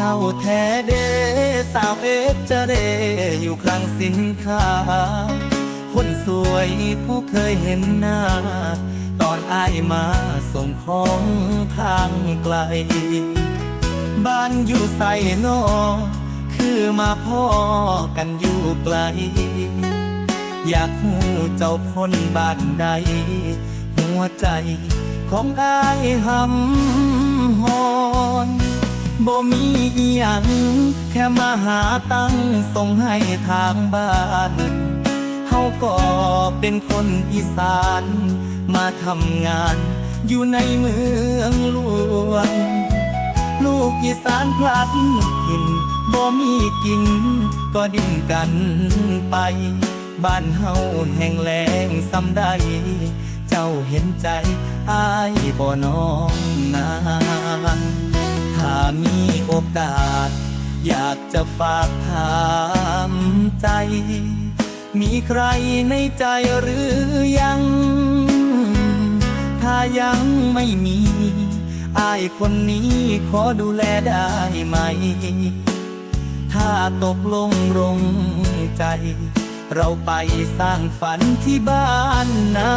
เจ้าแท้เดสาวเอจะเดอยู่คลังสินค้า คนสวยผู้เคยเห็นหน้า ตอนอายมาส่งของทางไกล บ้านอยู่ใส่นอคือมาพ่อกันอยู่ไกล อยากหูเจ้าพ้นบ้านใด หัวใจของอายหำหอ บ่มีอหยังแค่มาหาตั้งส่งให้ทางบ้านเฮาก็เป็นคนอีสาน มาทำงานอยู่ในเมืองหลวง ลูกอีสานพลัดถิ่นบ่มีกิน ก็ดิ้นกันไป บ้านเฮาแห่งแรงสำใดเจ้าเห็นใจอายบ่น้องนางถ้า มีโอกาส อยากจะฝากถามใจ มีใครในใจหรือยัง ถ้ายังไม่มีอายคนนี้ขอดูแลได้ไหม ถ้าตกลงลงใจ เราไปสร้างฝันที่บ้านนา